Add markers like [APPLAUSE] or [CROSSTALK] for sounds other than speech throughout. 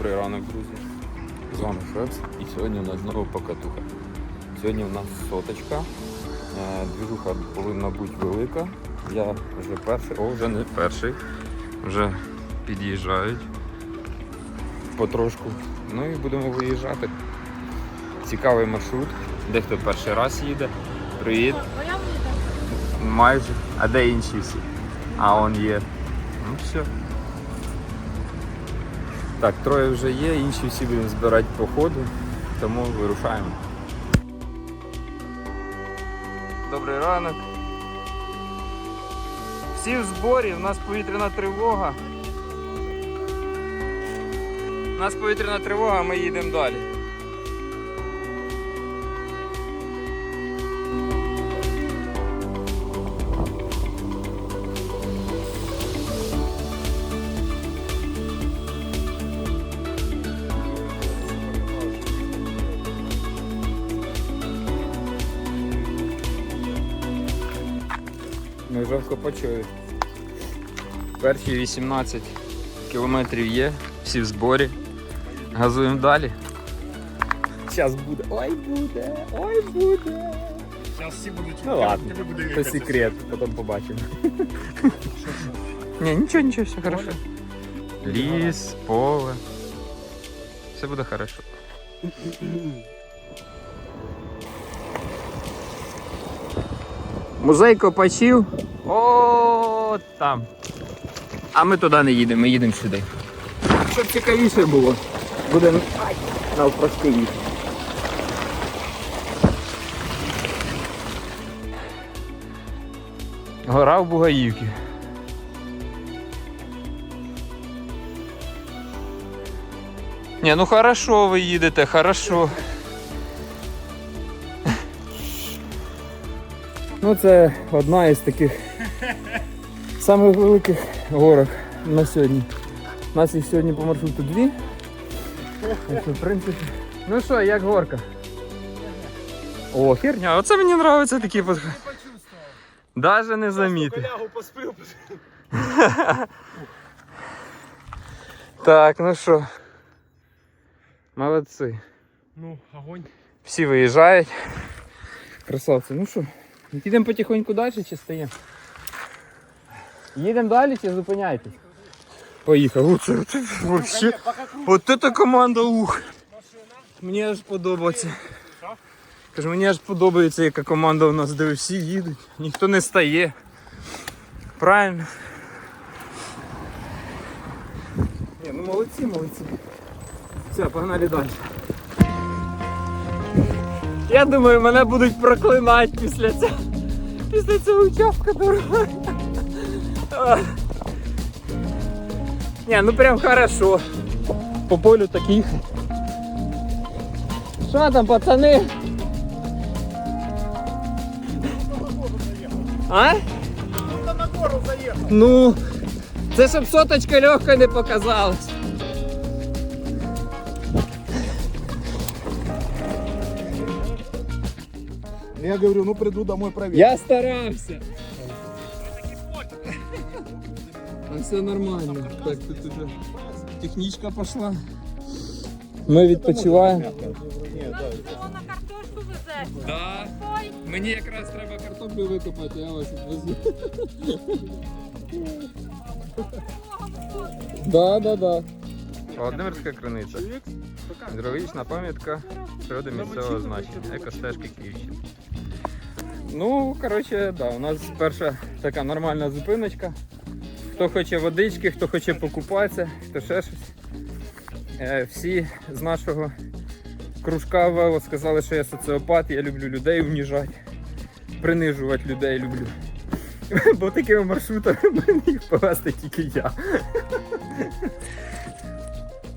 Добрий ранок, друзі. З вами Шепс. І сьогодні у нас знову покатуха. Сьогодні у нас соточка. Е, Двіжуха повинна бути велика. Я вже перший, о, вже не перший. Вже під'їжджають потрошку. Ну і будемо виїжджати. Цікавий маршрут. Дехто перший раз їде. Привіт. Майже. А де інші всі? А он є. Ну все. Так, троє вже є, інші всі будемо збирати по ходу, тому вирушаємо. Добрий ранок. Всі в зборі, у нас повітряна тривога. У нас повітряна тривога, ми їдемо далі. Вже в Копачові. Перші 18 кілометрів є, всі в зборі. Газуємо далі. Зараз буде. Ой буде, ой буде. Зараз всі будуть Ну ладно, буде Це секрет, потім побачимо. [LAUGHS] Ні, нічого, нічого, все хорошо. Ліс, поле. Все буде хорошо. Музей копачів. О, там. А ми туди не їдемо, ми їдемо сюди. Щоб цікавіше було. Буде Ай, навпростивіше. Гора в Бугаївці. Ні, ну хорошо ви їдете, хорошо. Ну це одна із таких [LAUGHS] самих великих горок на сьогодні. У нас їх сьогодні по маршруту дві. Так що, в принципі. Ну що, як горка? О, херня, оце мені подобається такі подходи. Даже не замітив. Колягу поспив. [LAUGHS] Так, ну що. Молодці. Ну, огонь. Всі виїжджають. Красавці, ну що, їдемо потихоньку далі чи стоїмо? Їдемо далі чи зупиняйтесь? Поїхав. Оце, оце, вообще. От це команда ух. Мені аж подобається. Кажу, мені аж подобається, яка команда у нас, де всі їдуть, ніхто не стає. Правильно. Ні, ну молодці, молодці. Все, погнали далі. Я думаю, мене будуть проклинати після цього. Після цього участка дороги. Ні, ну прям хорошо. По полю таких. Що там, пацани? А? Ну, на гору заїхав. Ну, це щоб соточка легко не показалась. Я говорю, ну приду домой проверю. Я старався. Все нормально. Так, тут уже технічка пішла. Ми відпочиваємо. на картошку везе. Да. Ой, Мені якраз треба картоплю викопати, я вас відвезу. Да, да, да. Володимирська криниця. Героїчна пам'ятка природи місцевого значення. Екостежки Київщини. Ну, коротше, да, у нас перша така нормальна зупиночка. Хто хоче водички, хто хоче покупатися, хто ще щось. Е, Всі з нашого кружка ВЕО сказали, що я соціопат, я люблю людей уніжати, принижувати людей люблю. [LAUGHS] Бо такими маршрутами [LAUGHS] міг повезти тільки я.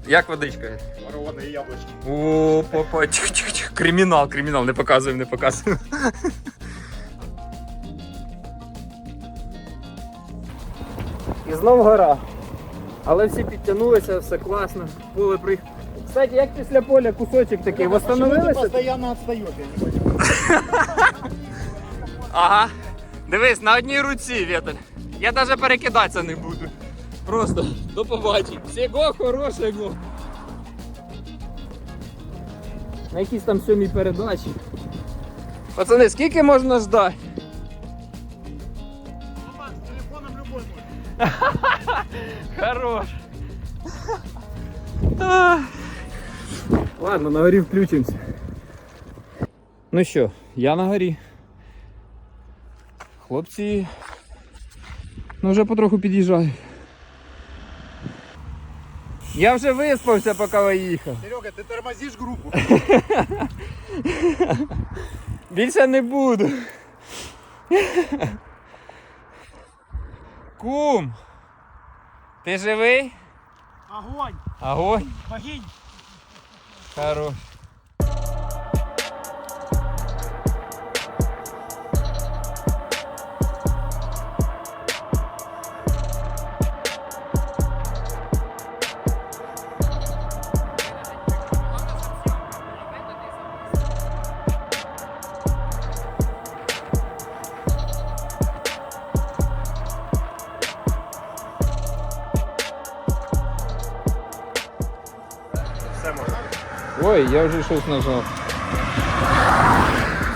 Як водичка? Ворованные яблочки. О, папа, тих-тих-тих. Кримінал, кримінал, не показуємо, не показуємо. І знов гора. Але всі підтягнулися, все класно. Поле при... Кстати, як після поля кусочок такий, восстановилися? Ви постійно відстаєте, я [LAUGHS] не розумію. Ага. Дивись, на одній руці, Вєтель. Я навіть перекидатися не буду. Просто до побачення. Всього хорошого. На якійсь там сьомій передачі. Пацани, скільки можна ждати? Хорош. Ладно, на горі включимося. Ну що, я на горі. Хлопці. Ну вже потроху під'їжджають. Я вже виспався, поки ви їхав. Серега, ты тормозишь группу? [LAUGHS] Більше не буду. Кум. Ти живий? Огонь! Огонь. Богинь! Хорош. Ой, я вже щось нажав.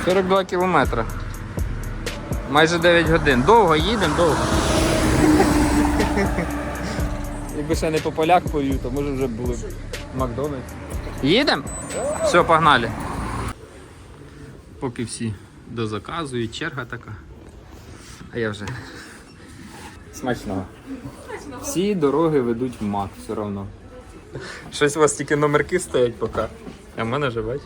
42 кілометри. Майже 9 годин. Довго їдемо, довго. Якби ще не по полях повів, то може вже були б в Макдональдсі. Їдемо? Все, погнали. Поки всі дозаказують, черга така. А я вже. Смачного. Всі дороги ведуть в Мак все одно. Щось у вас тільки номерки стоять поки. А в мене же.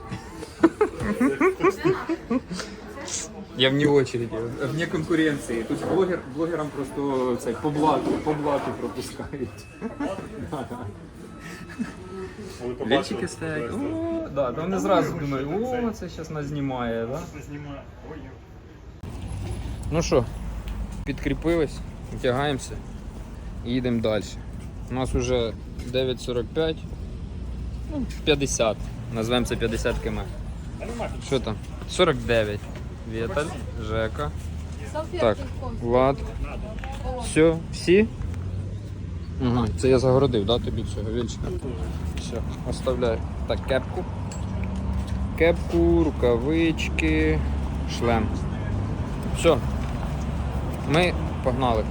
Я вне очереди, вне конкуренції. Тут блогер, блогерам просто це по блату, по блату пропускають. Лічики стоять. Да, то вони зразу думають, о, це зараз нас знімає, да? Ну що, підкріпились, втягаємося і їдемо далі. У нас вже 9.45, ну, 50. Назвемо це 50 км. Що там? 49. Віталь, Жека. Так, Влад. Все, всі? Угу. Це я загородив, да, тобі цього вільчика? Все, оставляю. Так, кепку. Кепку, рукавички, шлем. Все. Ми погнали.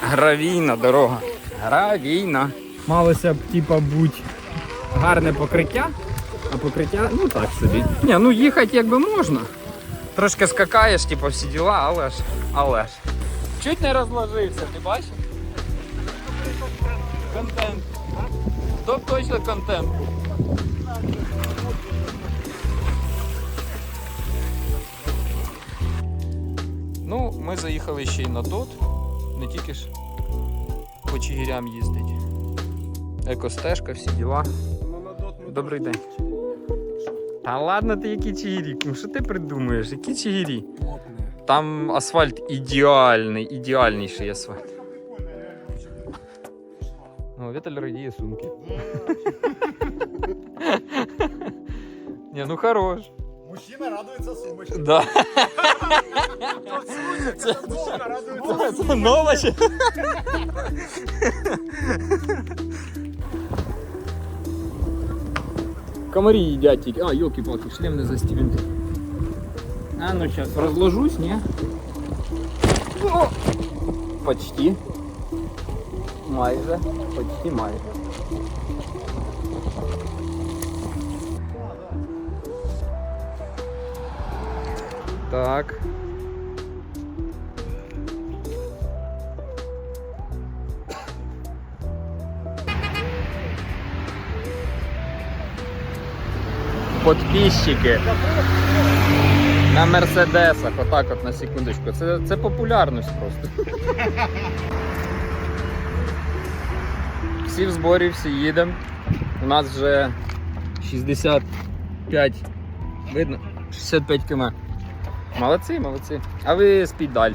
Гравійна дорога. Гравійна. Малося б типа бути гарне покриття, а покриття, ну так собі. Ні, ну їхати якби можна. Трошки скакаєш, типу, всі діла, але ж, але ж. Чуть не розложився, ти бачиш? Контент. То точно контент. Ну, ми заїхали ще й на тот. Не тільки ж по Чигирям їздить. Екостежка, всі діла. Добрий день. Та ладно ти які чигирі, ну що ти придумуєш? Які чигирі? Там асфальт ідеальний, ідеальніший асфальт. О, Віталь радіє сумки. [LAUGHS] Не, ну хорош. Мужчина радуется сумочке. Да. Сумка радуется Це нова ще. Комарі їдять тільки. А, йолки-палки, шлем не застібнутий. А, ну сейчас разложусь, не? О! Почти. Майже. Почти майже. Так. Подписчики на мерседесах, отак от на секундочку. Це, це популярність просто. Всі в зборі, всі їдемо. У нас вже 65, видно? 65 км. Молодці, молодці. А ви спіть далі.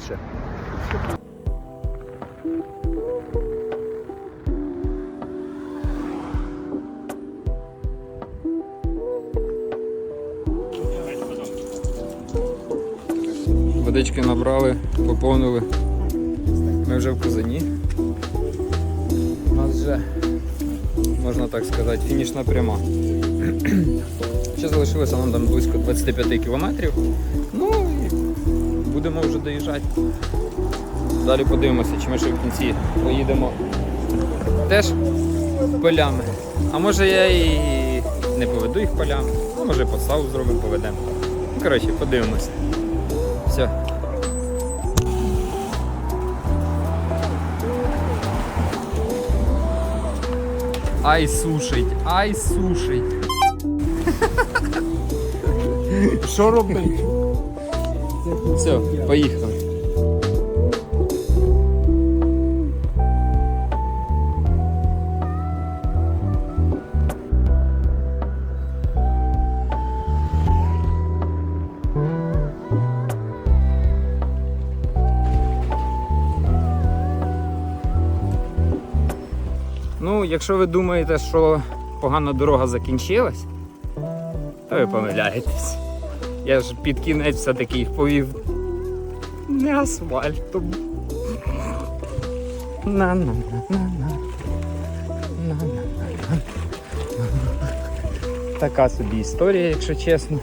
Водички набрали, поповнили. Ми вже в Казані. У нас вже, можна так сказати, фінішна пряма. Ще залишилося нам там близько 25 кілометрів. Ну будемо вже доїжджати. Далі подивимося, чи ми ще в кінці поїдемо теж полями. А може я і не поведу їх полями, а може подставу зробимо, поведемо. Ну, Коротше, подивимося. Все. Ай сушить, ай сушить. Що робити? Все, поїхали. Ну, якщо ви думаєте, що погана дорога закінчилась, то ви помиляєтесь. Я ж під кінець все-таки повів не асфальтом. Така собі історія, якщо чесно.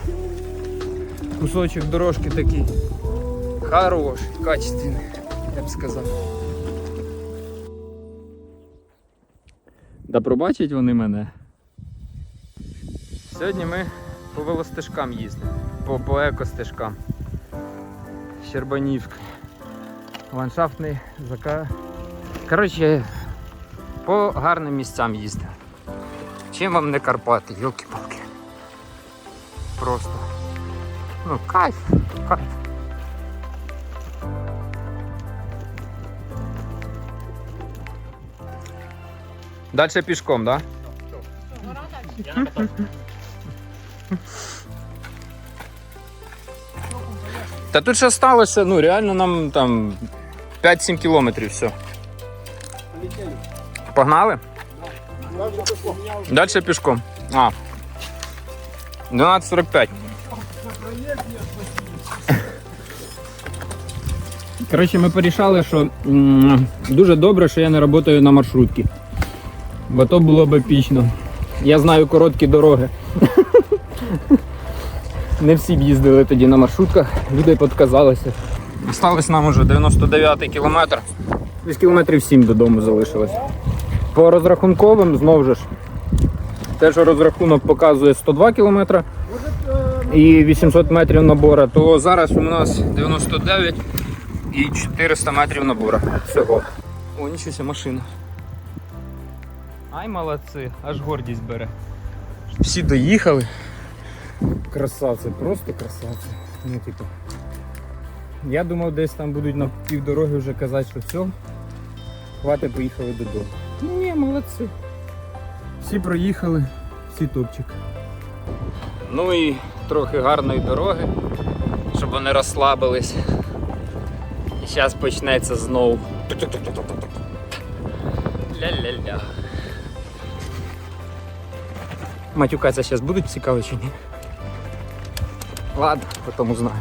Кусочок дорожки такий хороший, качественний, я б сказав. Да пробачать вони мене. Сьогодні ми по велостежкам їздимо, по, по екостежкам. Щербанівка. Ландшафтний зака. Коротше, по гарним місцям їздимо. Чим вам не Карпати, йолки-палки. Просто. Ну, кайф, кайф. Дальше пішком, так? Да? Та тут ще сталося, ну реально нам там 5-7 кілометрів все. Погнали? Далі пішком. А. 12.45. Коротше, ми порішали, що дуже добре, що я не працюю на маршрутці. Бо то було б епічно. Я знаю короткі дороги. Не всі б їздили тоді на маршрутках, люди підказалися. Осталось нам уже 99 кілометр. Десь кілометрів 7 додому залишилось. По розрахунковим знову ж. Теж розрахунок показує 102 кілометри і 800 метрів набора, то зараз у нас 99 і 400 метрів набора. Всього. О, нічого машина. Ай, молодці, аж гордість бере. Всі доїхали. Красавці, просто красавці. Ну, типу. Я думав, десь там будуть на півдороги вже казати, що все, хватить, поїхали додому. Ні, молодці. Всі проїхали, всі топчик. Ну і трохи гарної дороги, щоб вони розслабились. І зараз почнеться знову. Ля-ля-ля. Матюкатися зараз будуть цікаво чи ні? Ладно, потім узнаю.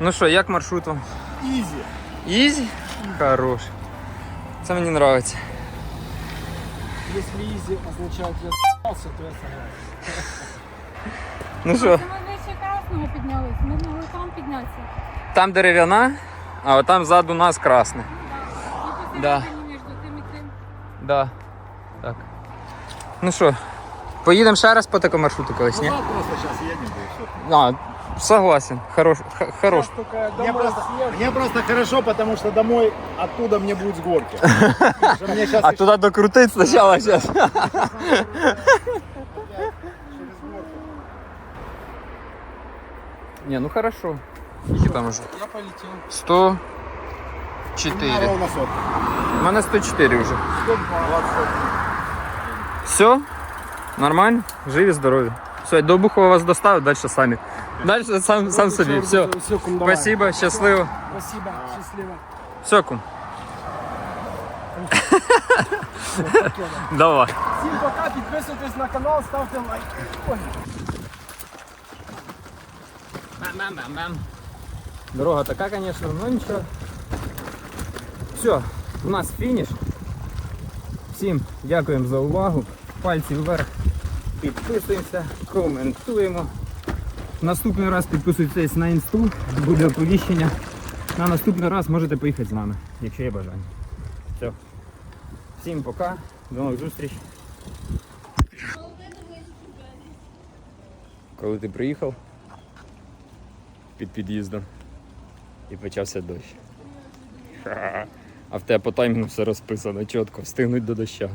Ну що, як маршрут вам? Ізі. Ізі? Хорош. Це мені подобається. Якщо ізі означає я с***ся, то я согласен. Ну що, ми вище красного піднялись. Ми могли там піднятися. там дерев'яна, а отам ззаду нас красне. І Да. посередині між тим і тим. Да. Так. Ну що, поїдемо ще раз по такому маршруту колись, ні? просто сейчас едем, и все. А, согласен. Хорош. х- хорош. Мне просто, мне просто хорошо, потому что домой оттуда мне будет с горки. [LAUGHS] Потому что Мне сейчас А туди докрутить спочатку зараз. Не, ну хорошо. Скільки там уже? Я полетел. 104. Ровно сотка. У мене 104 вже. 120 Все? Нормально? Живі, здорові. Все, до Обухова вас доставив, далі самі. Далі сам, сам собі. Все. Все, кум, давай. Спасибо, щасливо. Спасибо, счастливо. Все, кум. Давай. Всім пока, підписуйтесь на канал, ставте лайк. Ой. Дорога така, звісно, але нічого. Все, у нас фініш. Всім дякуємо за увагу. Пальці вверх, підписуємося, коментуємо. Наступний раз підписуйтесь на інсту, буде оповіщення. На наступний раз можете поїхати з нами, якщо є бажання. Все. Всім пока, до нових зустріч. Коли ти приїхав під під'їздом і почався дощ. [LAUGHS] А в тебе по таймінгу все розписано чітко, встигнуть до доща.